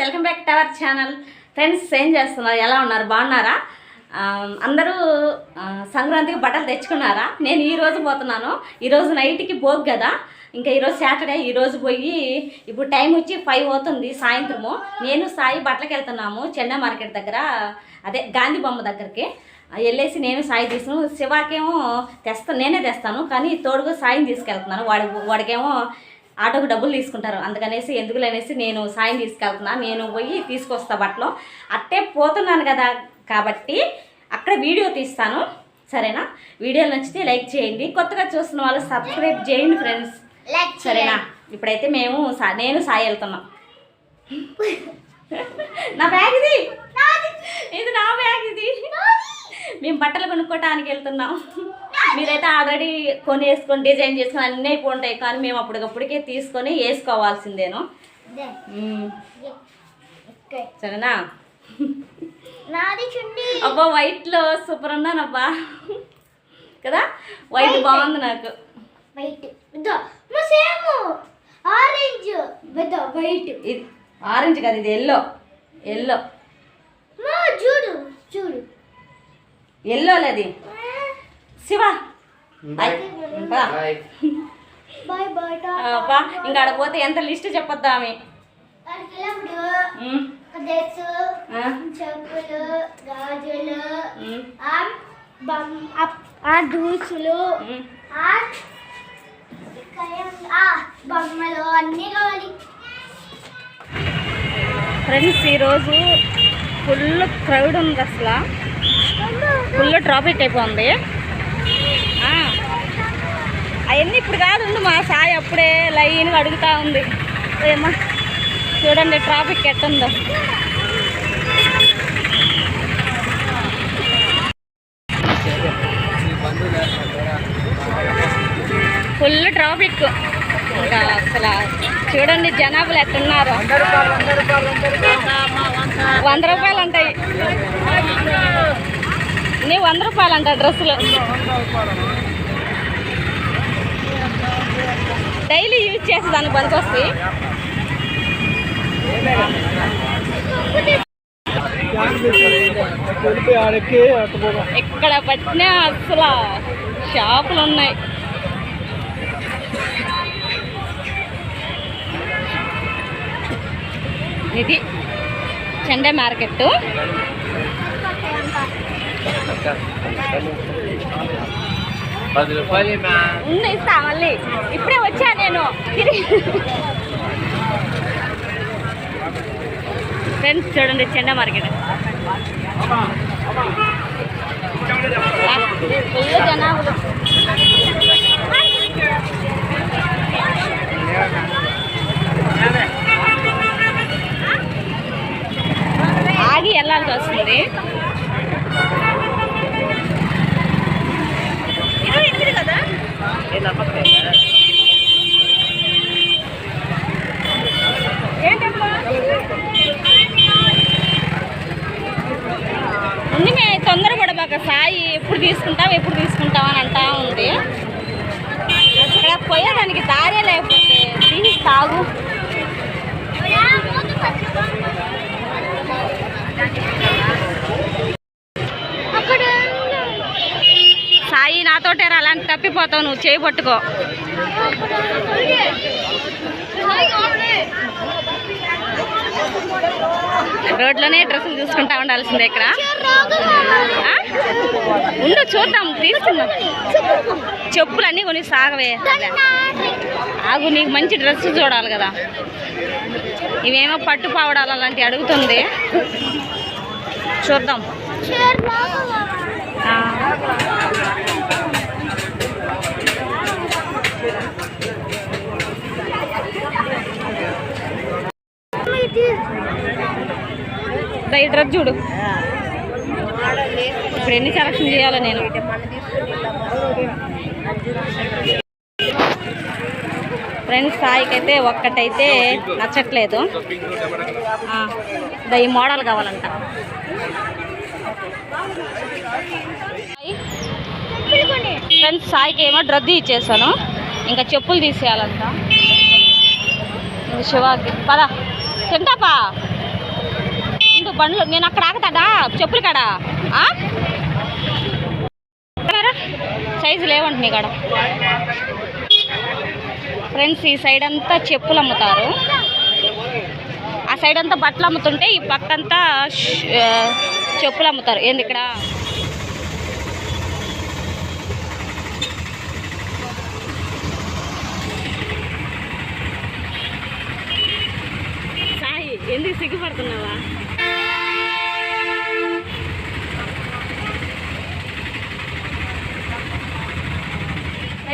Welcome back to our channel. Friends ఏం చేస్తున్నారు? ఎలా ఉన్నారు? బాగున్నారా? అందరూ సంక్రాంతికి బట్టలు తెచ్చుకున్నారా? నేను ఈరోజు పోతున్నాను. ఈరోజు నైట్కి పోగు కదా. ఇంకా ఈరోజు సాటర్డే ఈరోజు పోయి ఇప్పుడు టైం వచ్చి ఫైవ్ అవుతుంది సాయంత్రము. నేను సాయి బట్టలకి వెళ్తున్నాము చెన్నై మార్కెట్ దగ్గర. అదే గాంధీ బొమ్మ దగ్గరికి. వెళ్ళేసి నేను సాయి తీసుకును శివాకేమో తెస్తా నేనే తెస్తాను. కానీ తోడుగా సాయిని తీసుకెళ్తున్నాను. వాడి వాడికేమో ఆటోకు డబ్బులు తీసుకుంటారు. అందుకనేసి ఎందుకు అనేసి నేను సాయం తీసుకెళ్తున్నా. నేను పోయి తీసుకొస్తా బట్టలు. అట్టే పోతున్నాను కదా. కాబట్టి అక్కడ వీడియో తీస్తాను. సరేనా? వీడియో నచ్చితే లైక్ చేయండి. కొత్తగా చూస్తున్న వాళ్ళు సబ్స్క్రైబ్ చేయండి ఫ్రెండ్స్. సరేనా? ఇప్పుడైతే మేము సా- నేను సాయి వెళ్తున్నాం. నా బ్యాగ్ ఇది. ఇది నా బ్యాగ్ ఇది. మేము బట్టలు కొనుక్కోవటానికి వెళ్తున్నాం. మీరైతే ఆల్రెడీ కొని వేసుకొని డిజైన్ చేసుకొని అన్నీ అయిపోంటాయి కానీ మేము అప్పటికప్పుడికే తీసుకొని వేసుకోవాల్సిందేను. సరేనా? అబ్బా వైట్లో సూపర్ ఉన్నానబ్బా కదా? వైట్ బాగుంది నాకు. వైట్ ఆరెంజ్ వైట్ ఇది ఆరెంజ్ కదా ఇది ఎల్లో ఎల్లో చూడు చూడు. ఎల్లో అది? శివ. అబ్బా ఇంకా ఆడ పోతే ఎంత లిస్ట్ చెప్పొద్దా ఆమె? దూసులు బొమ్మలు అన్నీ కావాలి ఫ్రెండ్స్ ఈరోజు ఫుల్ క్రౌడ్ ఉంది అసలు. ఫుల్ ట్రాఫిక్ అయిపోయింది. అవన్నీ ఇప్పుడు కాదు ఉంది మా సాయి అప్పుడే లైన్గా అడుగుతా ఉంది. ఏమా చూడండి ట్రాఫిక్ ఎట్టుందో. Full traffic. ఇంకా అసలు చూడండి జనాభాలు ఎట్టున్నారు. వంద రూపాయలు ఉంటాయి నీ వంద రూపాయలు అంట డ్రెస్సులు. డైలీ యూజ్ చేసే దానికి పనికొస్తాయి ఇక్కడ ఎక్కడ పట్టినా అసలు షాపులు ఉన్నాయి. ఇది చెండే మార్కెట్ పది రూపాయలు ఉంది ఇస్తా మళ్ళీ. ఇప్పుడే వచ్చా నేను. ఫ్రెండ్స్ చూడండి చెండ మార్కెట్. ఫుల్ ఆగి వెళ్ళాల్సి వస్తుంది. ఉంది మే తొందరపడబాక సాయి ఎప్పుడు తీసుకుంటాం ఎప్పుడు తీసుకుంటాం అని అంటా ఉంది. ఇక్కడ పోయేదానికి దారే లేకపోతే తాగు అక్కడ సాయి నాతోటే రా, అలాంటి తప్పిపోతావు నువ్వు చేయి పట్టుకో. రోడ్లోనే డ్రెస్సులు చూసుకుంటా ఉండాల్సిందే ఇక్కడ. ఉండు చూద్దాం తీసుకుందాం. చెప్పులు అన్నీ కొని సాగవే. ఆగు నీకు మంచి డ్రెస్ చూడాలి కదా. ఇవేమో పట్టు పావడాలు అలాంటివి అడుగుతుంది. చూద్దాం. ఆ. దా చూడు. ఇప్పుడు ఎన్ని సెలక్షన్ చేయాలో నేను. ఫ్రెండ్స్ సాయికి అయితే ఒక్కటైతే నచ్చట్లేదు. ఈ మోడల్ కావాలంట. ఫ్రెండ్స్ సాయికి ఏమో రద్దీ ఇచ్చేసాను. ఇంకా చెప్పులు తీసేయాలంట. శివాకి. పద. తింటాపా? బండ్లు నేను అక్కడ ఆగుతాడా? చెప్పులు కాడా? సైజు లేవంట నీ కాడ ఫ్రెండ్స్ ఈ సైడ్ అంతా చెప్పులు అమ్ముతారు. ఆ సైడ్ అంతా బట్టలు అమ్ముతుంటే ఈ పక్కంతా అంతా చెప్పులు అమ్ముతారు. ఏంది ఇక్కడ? సాయి ఎందుకు సిగ్గుపడుతున్నావా?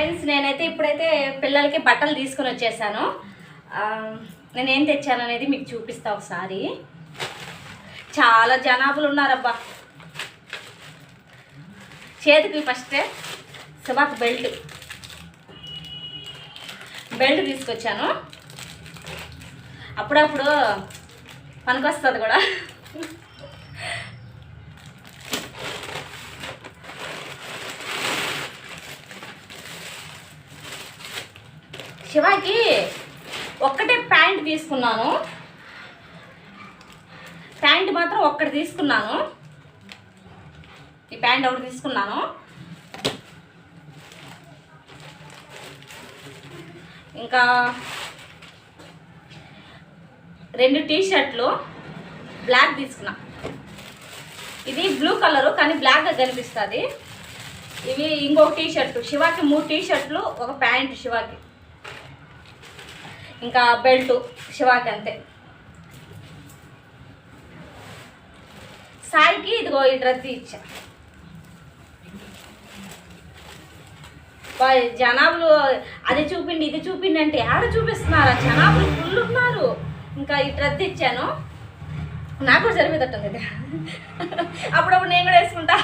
ఫ్రెండ్స్ నేనైతే ఇప్పుడైతే పిల్లలకి బట్టలు తీసుకొని వచ్చేసాను. నేను నేనేం తెచ్చాను అనేది మీకు చూపిస్తా ఒకసారి. చాలా జనాభాలు ఉన్నారబ్బా. చేతికి ఫస్ట్ సుబాక్ బెల్ట్ బెల్ట్ తీసుకొచ్చాను. అప్పుడప్పుడు పనికొస్తుంది కూడా శివాకి ఒక్కటే ప్యాంట్ తీసుకున్నాను. ప్యాంట్ మాత్రం ఒక్కటి తీసుకున్నాను. ఈ ప్యాంట్ ఒకటి తీసుకున్నాను. ఇంకా రెండు టీ షర్ట్లు బ్లాక్ తీసుకున్నా. ఇది బ్లూ కలరు కానీ బ్లాక్గా కనిపిస్తుంది. ఇవి ఇంకొక టీ షర్టు శివాకి మూడు టీ షర్ట్లు ఒక ప్యాంట్ శివాకి. ఇంకా బెల్ట్ శివాకి అంతే. సాయికి ఇదిగో ఈ డ్రెస్ ఇచ్చా. జనాభాలు అది చూపిండి ఇది చూపిండి అంటే ఆడ చూపిస్తున్నారు? ఆ జనాభాలు ఫుల్ ఉన్నారు. ఇంకా ఈ డ్రెస్ ఇచ్చాను. నాకు కూడా సరిపోతుంది ఇది. అప్పుడప్పుడు నేను కూడా వేసుకుంటా.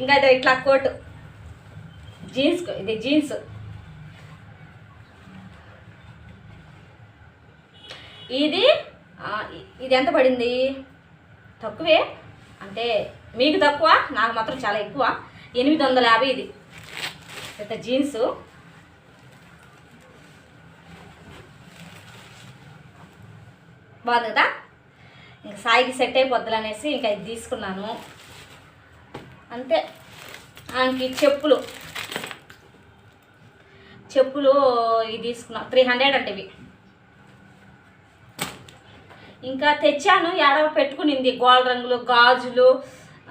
ఇంకా ఇది ఇట్లా కోట్. జీన్స్ ఇది జీన్స్. ఇది ఇది ఎంత పడింది? తక్కువే. అంటే మీకు తక్కువ నాకు మాత్రం చాలా ఎక్కువ. ఎనిమిది వందల యాభై ఇది. పెద్ద జీన్స్. బాగుంది కదా? ఇంకా సాయికి సెట్ అయిపోద్దులు అనేసి ఇంకా ఇది తీసుకున్నాను. అంతే. ఆయనకి చెప్పులు. చెప్పులు ఇవి తీసుకున్నాను త్రీ హండ్రెడ్ అంటే ఇవి. ఇంకా తెచ్చాను ఏడవ పెట్టుకునింది. గోల్డ్ రంగులు గాజులు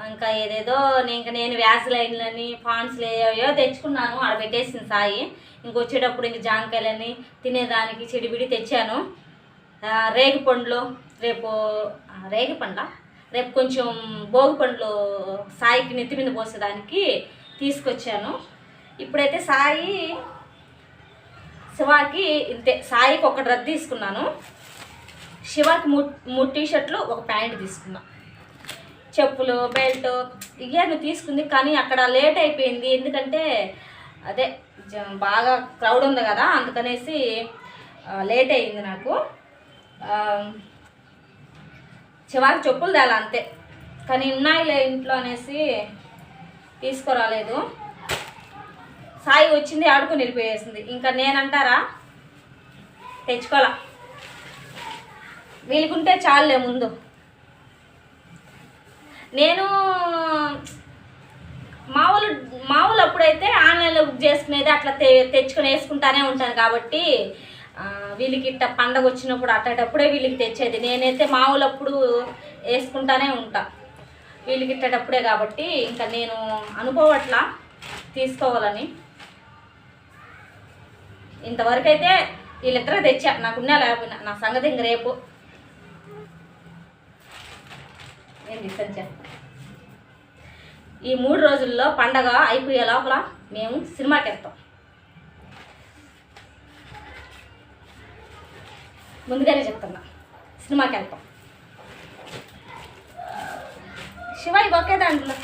ఇంకా ఏదేదో ఇంకా నేను వ్యాజ్లైన్లని పాన్స్లు ఏవో తెచ్చుకున్నాను. ఆడ పెట్టేసింది సాయి. ఇంకొచ్చేటప్పుడు ఇంక జాంకాయలని తినేదానికి చెడిబిడి తెచ్చాను. రేగి పండ్లు రేపు రేగి పండ్ల? రేపు కొంచెం భోగి పండ్లు సాయికి నెత్తి మీద పోసేదానికి తీసుకొచ్చాను. ఇప్పుడైతే సాయి శివాకి ఇంతే. సాయికి ఒక రద్దు తీసుకున్నాను. శివాకి మూడు మూడు టీ షర్ట్లు ఒక ప్యాంట్ తీసుకున్నా. చెప్పులు బెల్ట్ ఇవన్నీ తీసుకుంది కానీ అక్కడ లేట్ అయిపోయింది. ఎందుకంటే అదే జ- బాగా క్రౌడ్ ఉంది కదా అందుకనేసి లేట్ అయింది నాకు. ఆ, శివాకి చెప్పులు తేలా అంతే. కానీ ఉన్నాయిలే ఇంట్లో అనేసి తీసుకురాలేదు. సాయి వచ్చింది ఆడుకుని వెళ్ళిపోయేసింది. ఇంకా నేనంటారా? తెచ్చుకోవాలా? వీలుకుంటే చాలులే ముందు. నేను మామూలు మామూలు అప్పుడైతే ఆన్లైన్లో బుక్ చేసుకునేది అట్లా తె తెచ్చుకొని వేసుకుంటానే ఉంటాను కాబట్టి వీళ్ళకి ఇట్ట పండగ వచ్చినప్పుడు అట్టేటప్పుడే వీళ్ళకి తెచ్చేది. నేనైతే మామూలు అప్పుడు వేసుకుంటానే ఉంటా. వీళ్ళకి ఇట్టేటప్పుడే కాబట్టి ఇంకా నేను అనుకోవట్లా తీసుకోవాలని. ఇంతవరకు అయితే వీళ్ళిద్దరే తెచ్చా. నాకున్నా లేకపోయినా. నా సంగతి ఇంక రేపు ఏంది సంచా ఈ మూడు రోజుల్లో పండగ అయిపోయే లోపల మేము సినిమాకి వెళ్తాం. ముందుగానే చెప్తున్నా సినిమాకి వెళ్తాం. శివాయి ఇవి ఒకే దాంట్లో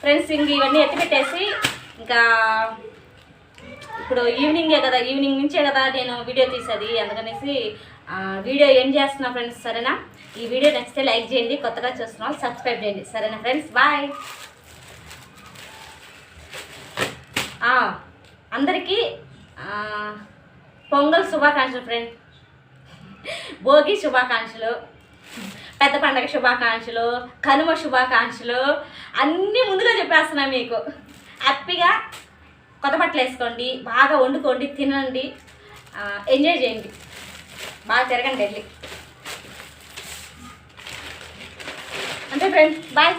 ఫ్రెండ్స్ ఇంక ఇవన్నీ ఎత్తిపెట్టేసి ఇంకా ఇప్పుడు ఈవినింగే కదా ఈవినింగ్ నుంచే కదా నేను వీడియో తీసేది అందుకనేసి వీడియో ఏం చేస్తున్నా ఫ్రెండ్స్ సరేనా? ఈ వీడియో నచ్చితే లైక్ చేయండి కొత్తగా చూస్తున్నాం సబ్స్క్రైబ్ చేయండి. సరేనా ఫ్రెండ్స్? బాయ్. అందరికీ పొంగల్ శుభాకాంక్షలు ఫ్రెండ్. భోగి శుభాకాంక్షలు పెద్ద పండగ శుభాకాంక్షలు కనుమ శుభాకాంక్షలు అన్నీ ముందుగా చెప్పేస్తున్నా మీకు. హ్యాపీగా కొత్త బట్టలు వేసుకోండి బాగా వండుకోండి తినండి ఎంజాయ్ చేయండి. బాగా తిరగండి వెళ్ళి. అంతే ఫ్రెండ్స్ బాయ్